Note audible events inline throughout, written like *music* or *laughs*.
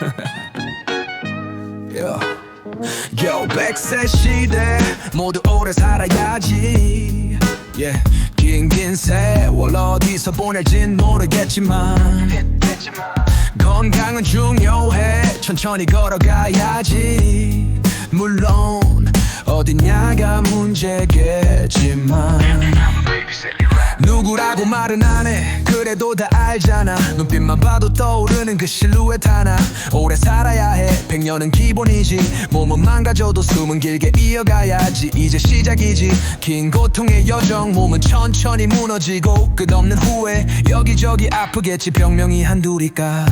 *laughs* Yo, 백세 시대 모두 오래 살아야지. Yeah. 긴긴 세월 어디서 보낼진 모르겠지만 건강은 중요해. 천천히 걸어가야지. 물론 어디냐가 문제겠지만 누구라고 말은 안 해. 그래도 다 알잖아. 눈빛만 봐도 떠오르는 그 실루엣 하나. 오래 살아야 해. 백년은 기본이지. 몸은 망가져도 숨은 길게 이어가야지. 이제 시작이지. 긴 고통의 여정. 몸은 천천히 무너지고 끝없는 후회. 여기저기 아프겠지. 병명이 한둘이까?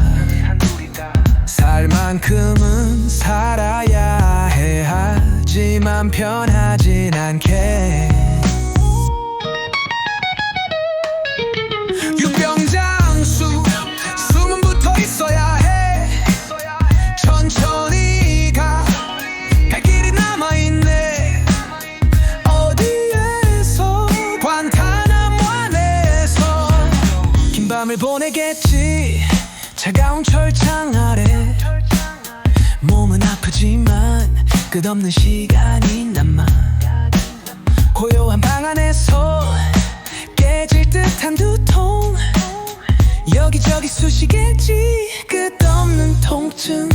살 만큼은 살아야 해. 하지만 편하진 않게 밤을 보내겠지. 차가운 철창 아래. 몸은 아프지만 끝없는 시간이 남아. 고요한 방 안에서 깨질 듯한 두통. 여기저기 쑤시겠지 끝없는 통증.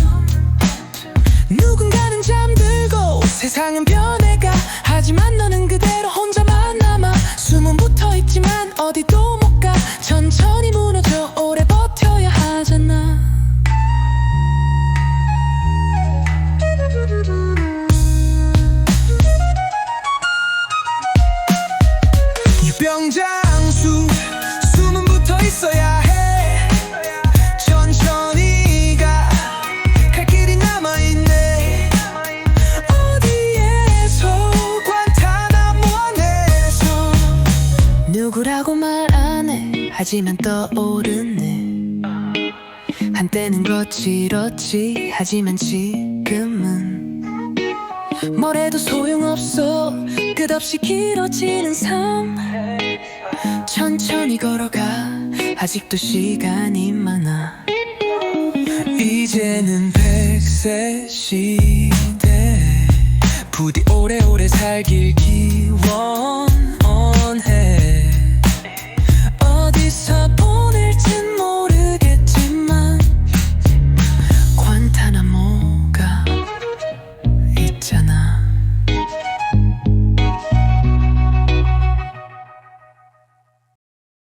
누군가는 잠들고 세상은 유병장수 숨은 붙어 있어야 해. 천천히 가갈 길이 남아있네. 어디에서 관타나무 안에서 누구라고 말 안 해. 하지만 떠오르네. 한때는 거칠었지. 하지만 지금은 뭐래도 소용없어. 끝없이 길어지는 삶. 천천히 걸어가. 아직도 시간이 많아. 이제는 백세 시대. 부디 오래오래 살길 기원